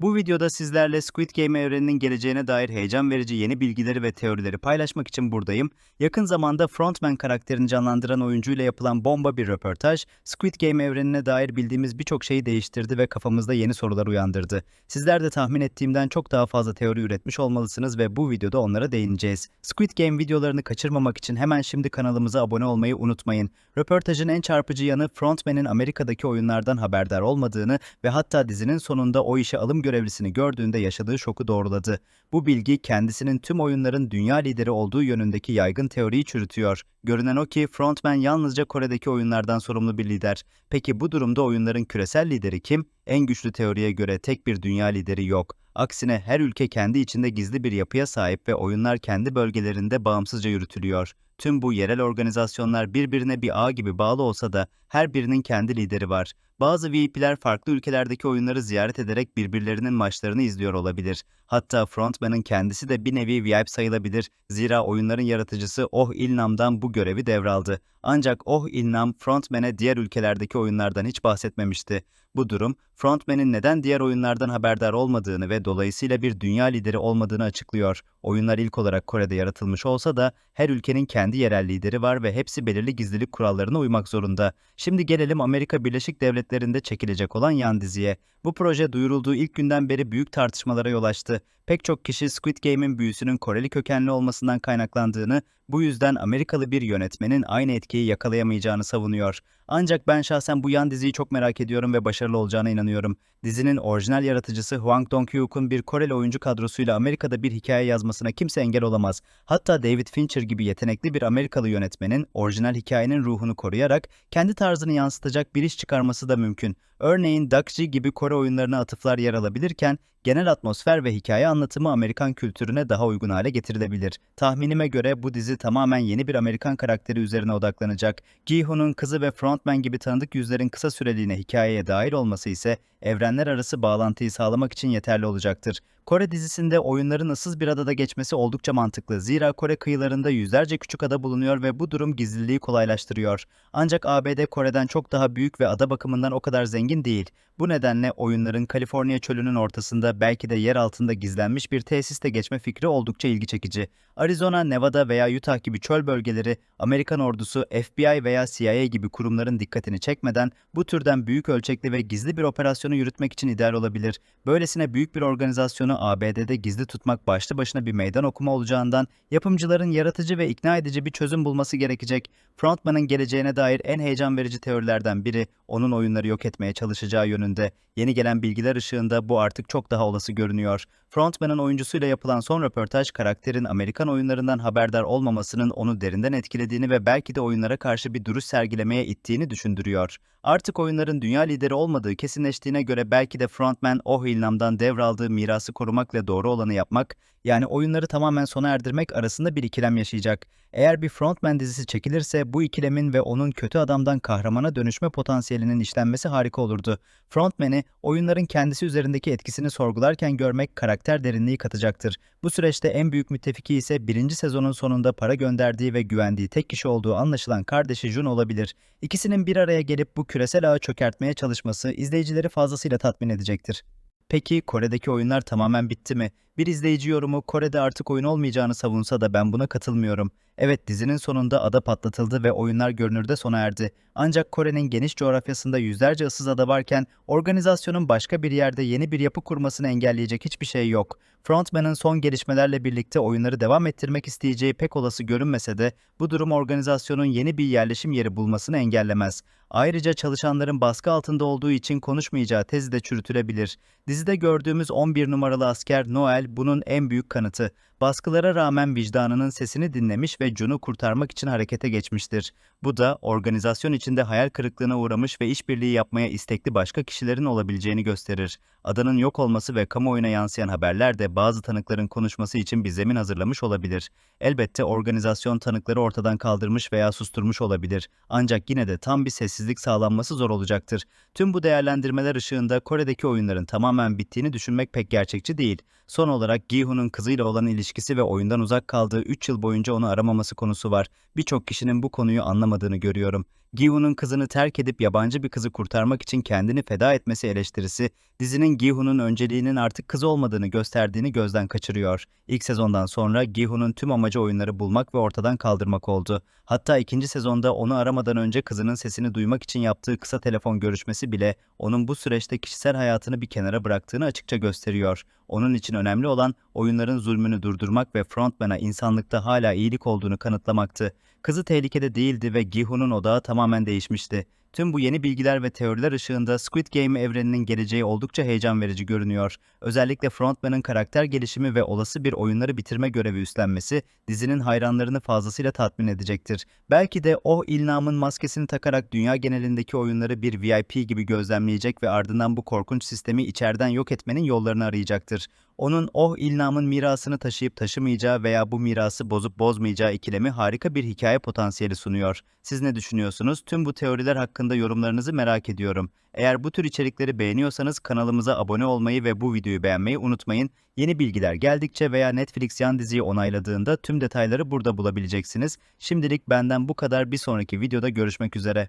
Bu videoda sizlerle Squid Game evreninin geleceğine dair heyecan verici yeni bilgileri ve teorileri paylaşmak için buradayım. Yakın zamanda Frontman karakterini canlandıran oyuncuyla yapılan bomba bir röportaj, Squid Game evrenine dair bildiğimiz birçok şeyi değiştirdi ve kafamızda yeni sorular uyandırdı. Sizler de tahmin ettiğimden çok daha fazla teori üretmiş olmalısınız ve bu videoda onlara değineceğiz. Squid Game videolarını kaçırmamak için hemen şimdi kanalımıza abone olmayı unutmayın. Röportajın en çarpıcı yanı Frontman'in Amerika'daki oyunlardan haberdar olmadığını ve hatta dizinin sonunda o işe alım görevlisini gördüğünde yaşadığı şoku doğruladı. Bu bilgi kendisinin tüm oyunların dünya lideri olduğu yönündeki yaygın teoriyi çürütüyor. Görünen o ki Frontman yalnızca Kore'deki oyunlardan sorumlu bir lider. Peki bu durumda oyunların küresel lideri kim? En güçlü teoriye göre tek bir dünya lideri yok. Aksine her ülke kendi içinde gizli bir yapıya sahip ve oyunlar kendi bölgelerinde bağımsızca yürütülüyor. Tüm bu yerel organizasyonlar birbirine bir ağ gibi bağlı olsa da her birinin kendi lideri var. Bazı VIP'ler farklı ülkelerdeki oyunları ziyaret ederek birbirlerinin maçlarını izliyor olabilir. Hatta Frontman'ın kendisi de bir nevi VIP sayılabilir. Zira oyunların yaratıcısı Oh İlnam'dan bu görevi devraldı. Ancak Oh İlnam Frontman'e diğer ülkelerdeki oyunlardan hiç bahsetmemişti. Bu durum, Frontman'in neden diğer oyunlardan haberdar olmadığını ve dolayısıyla bir dünya lideri olmadığını açıklıyor. Oyunlar ilk olarak Kore'de yaratılmış olsa da her ülkenin kendi yerel lideri var ve hepsi belirli gizlilik kurallarına uymak zorunda. Şimdi gelelim Amerika Birleşik Devletleri'nde çekilecek olan yan diziye. Bu proje duyurulduğu ilk günden beri büyük tartışmalara yol açtı. Pek çok kişi Squid Game'in büyüsünün Koreli kökenli olmasından kaynaklandığını, bu yüzden Amerikalı bir yönetmenin aynı etkiyi yakalayamayacağını savunuyor. Ancak ben şahsen bu yan diziyi çok merak ediyorum ve başarılı olacağına inanıyorum. Dizinin orijinal yaratıcısı Hwang Dong-hyuk'un bir Koreli oyuncu kadrosuyla Amerika'da bir hikaye yazmasına kimse engel olamaz. Hatta David Fincher gibi yetenekli bir Amerikalı yönetmenin orijinal hikayenin ruhunu koruyarak kendi tarzını yansıtacak bir iş çıkarması da mümkün. Örneğin Dakji gibi Kore oyunlarına atıflar yer alabilirken genel atmosfer ve hikaye anlatımı Amerikan kültürüne daha uygun hale getirilebilir. Tahminime göre bu dizi tamamen yeni bir Amerikan karakteri üzerine odaklanacak. Gi-hun'un kızı ve frontman gibi tanıdık yüzlerin kısa süreliğine hikayeye dahil olması ise evrenler arası bağlantıyı sağlamak için yeterli olacaktır. Kore dizisinde oyunların ıssız bir adada geçmesi oldukça mantıklı. Zira Kore kıyılarında yüzlerce küçük ada bulunuyor ve bu durum gizliliği kolaylaştırıyor. Ancak ABD Kore'den çok daha büyük ve ada bakımından o kadar zengin değil. Bu nedenle oyunların Kaliforniya çölünün ortasında belki de yer altında gizlenmiş bir tesiste geçme fikri oldukça ilgi çekici. Arizona, Nevada veya Utah gibi çöl bölgeleri Amerikan ordusu, FBI veya CIA gibi kurumların dikkatini çekmeden bu türden büyük ölçekli ve gizli bir operasyonu yürütmek için ideal olabilir. Böylesine büyük bir organizasyonu ABD'de gizli tutmak başlı başına bir meydan okuma olacağından yapımcıların yaratıcı ve ikna edici bir çözüm bulması gerekecek. Frontman'ın geleceğine dair en heyecan verici teorilerden biri onun oyunları yok etmeye çalışacağı yönünde. Yeni gelen bilgiler ışığında bu artık çok daha olası görünüyor. Frontman'ın oyuncusuyla yapılan son röportaj karakterin Amerikan oyunlarından haberdar olmamasının onu derinden etkilediğini ve belki de oyunlara karşı bir duruş sergilemeye ittiğini düşündürüyor. Artık oyunların dünya lideri olmadığı kesinleştiğine göre belki de Frontman Oh İlnam'dan devraldığı mirası korumakla doğru olanı yapmak, yani oyunları tamamen sona erdirmek arasında bir ikilem yaşayacak. Eğer bir Frontman dizisi çekilirse bu ikilemin ve onun kötü adamdan kahramana dönüşme potansiyelinin işlenmesi harika olurdu. Frontman'i oyunların kendisi üzerindeki etkisini sorgularken görmek karakter derinliği katacaktır. Bu süreçte en büyük müttefiki ise birinci sezonun sonunda para gönderdiği ve güvendiği tek kişi olduğu anlaşılan kardeşi Jun olabilir. İkisinin bir araya gelip bu küresel ağı çökertmeye çalışması izleyicileri fazlasıyla tatmin edecektir. Peki Kore'deki oyunlar tamamen bitti mi? Bir izleyici yorumu Kore'de artık oyun olmayacağını savunsa da ben buna katılmıyorum. Evet dizinin sonunda ada patlatıldı ve oyunlar görünürde sona erdi. Ancak Kore'nin geniş coğrafyasında yüzlerce ıssız ada varken organizasyonun başka bir yerde yeni bir yapı kurmasını engelleyecek hiçbir şey yok. Frontman'ın son gelişmelerle birlikte oyunları devam ettirmek isteyeceği pek olası görünmese de bu durum organizasyonun yeni bir yerleşim yeri bulmasını engellemez. Ayrıca çalışanların baskı altında olduğu için konuşmayacağı tezi de çürütülebilir. Dizide gördüğümüz 11 numaralı asker Noel bunun en büyük kanıtı. Baskılara rağmen vicdanının sesini dinlemiş ve Jun'u kurtarmak için harekete geçmiştir. Bu da organizasyon içinde hayal kırıklığına uğramış ve işbirliği yapmaya istekli başka kişilerin olabileceğini gösterir. Adanın yok olması ve kamuoyuna yansıyan haberler de bazı tanıkların konuşması için bir zemin hazırlamış olabilir. Elbette organizasyon tanıkları ortadan kaldırmış veya susturmuş olabilir. Ancak yine de tam bir sessizlik sağlanması zor olacaktır. Tüm bu değerlendirmeler ışığında Kore'deki oyunların tamamen bittiğini düşünmek pek gerçekçi değil. Son olarak Gi-hun'un kızıyla olan ilişkisi ve oyundan uzak kaldığı 3 yıl boyunca onu aramaması konusu var. Birçok kişinin bu konuyu anlamadığı kalmadığını görüyorum. Gi-hoon'un kızını terk edip yabancı bir kızı kurtarmak için kendini feda etmesi eleştirisi, dizinin Gi-hoon'un önceliğinin artık kız olmadığını gösterdiğini gözden kaçırıyor. İlk sezondan sonra Gi-hoon'un tüm amacı oyunları bulmak ve ortadan kaldırmak oldu. Hatta ikinci sezonda onu aramadan önce kızının sesini duymak için yaptığı kısa telefon görüşmesi bile onun bu süreçte kişisel hayatını bir kenara bıraktığını açıkça gösteriyor. Onun için önemli olan oyunların zulmünü durdurmak ve frontmana insanlıkta hala iyilik olduğunu kanıtlamaktı. Kızı tehlikede değildi ve Gi-hoon'un odağı tamamen değişmişti. Tüm bu yeni bilgiler ve teoriler ışığında Squid Game evreninin geleceği oldukça heyecan verici görünüyor. Özellikle frontman'ın karakter gelişimi ve olası bir oyunları bitirme görevi üstlenmesi dizinin hayranlarını fazlasıyla tatmin edecektir. Belki de o ilnamın maskesini takarak dünya genelindeki oyunları bir VIP gibi gözlemleyecek ve ardından bu korkunç sistemi içeriden yok etmenin yollarını arayacaktır. Onun oh ilnamın mirasını taşıyıp taşımayacağı veya bu mirası bozup bozmayacağı ikilemi harika bir hikaye potansiyeli sunuyor. Siz ne düşünüyorsunuz? Tüm bu teoriler hakkında yorumlarınızı merak ediyorum. Eğer bu tür içerikleri beğeniyorsanız kanalımıza abone olmayı ve bu videoyu beğenmeyi unutmayın. Yeni bilgiler geldikçe veya Netflix yan diziyi onayladığında tüm detayları burada bulabileceksiniz. Şimdilik benden bu kadar bir sonraki videoda görüşmek üzere.